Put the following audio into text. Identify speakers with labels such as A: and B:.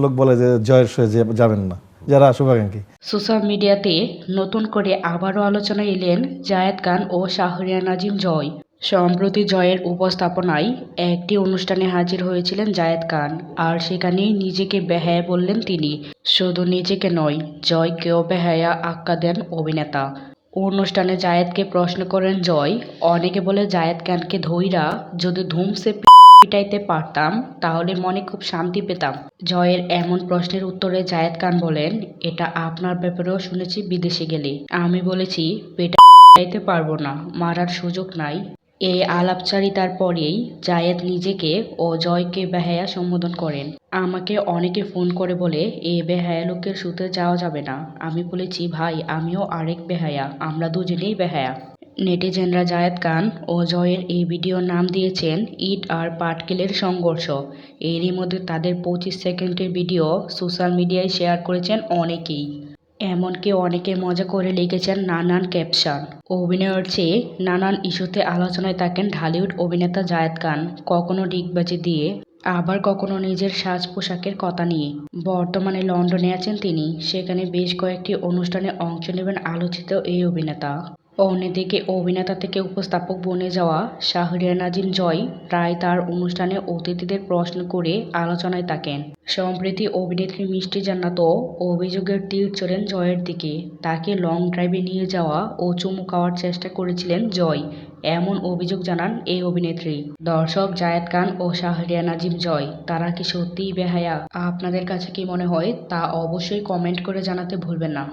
A: লোক বলে যে জয়ের শোয়ে যে যাবেন না। যারা শুভাকাঙ্ক্ষী
B: সোশ্যাল মিডিয়াতে নতুন করে আবারও আলোচনায় এলেন জায়েদ খান ও শাহরিয়া নাজিম জয়। সম্প্রতি জয়ের উপস্থাপনায় একটি অনুষ্ঠানে হাজির হয়েছিলেন জায়েদ খান। আর সেখানেই নিজেকে বেহায়া বললেন তিনি। শুধু নিজেকে নয়, জয়কেও বেহায়া আখ্যা দেন অভিনেতা। অনুষ্ঠানে জায়েদকে প্রশ্ন করেন, জয়, অনেকে বলে জায়েদ খানকে ধৈরা যদি ধুমসে পিটাইতে পারতাম, তাহলে মনে খুব শান্তি পেতাম। জয়ের এমন প্রশ্নের উত্তরে জায়েদ খান বলেন, এটা আপনার ব্যাপারেও শুনেছি, বিদেশে গেলে আমি বলেছি পেটাইতে পারব না, মারার সুযোগ নাই। এই আলাপচারিতার পরেই জায়েদ নিজেকে ও জয়কে বেহায়া সম্বোধন করেন। আমাকে অনেকে ফোন করে বলে, এ বেহায়া লোকের সুতে যাওয়া যাবে না। আমি বলেছি, ভাই, আমিও আরেক বেহায়া, আমরা দুজনেই বেহায়া। নেটিজেনরা জায়েদ খান ও জয়ের এই ভিডিওর নাম দিয়েছেন ইট আর পাটকেলের সংঘর্ষ। এরই মধ্যে তাদের পঁচিশ সেকেন্ডের ভিডিও সোশ্যাল মিডিয়ায় শেয়ার করেছেন অনেকেই। এমনকি অনেকে মজা করে লিখেছেন নানান ক্যাপশন। অভিনয়ের চেয়ে নানান ইস্যুতে আলোচনায় থাকেন ঢালিউড অভিনেতা জায়েদ খান, কখনো ডিগবাজি দিয়ে, আবার কখনো নিজের সাজ পোশাকের কথা নিয়ে। বর্তমানে লন্ডনে আছেন তিনি, সেখানে বেশ কয়েকটি অনুষ্ঠানে অংশ নেবেন আলোচিত এই অভিনেতা। অন্যদিকে অভিনেতা থেকে উপস্থাপক বনে যাওয়া শাহরিয়া নাজিম জয় প্রায় তার অনুষ্ঠানে অতিথিদের প্রশ্ন করে আলোচনায় থাকেন। সম্প্রতি অভিনেত্রী মিষ্টি জান্নাতও অভিযোগের তীর চড়েন জয়ের দিকে। তাকে লং ড্রাইভে নিয়ে যাওয়া ও চুমু খাওয়ার চেষ্টা করেছিলেন জয়, এমন অভিযোগ জানান এই অভিনেত্রী। দর্শক জায়েদ খান ও শাহরিয়া নাজিম জয়, তারা কি সত্যিই বেহায়া? আপনাদের কাছে কি মনে হয়? তা অবশ্যই কমেন্ট করে জানাতে ভুলবেন না।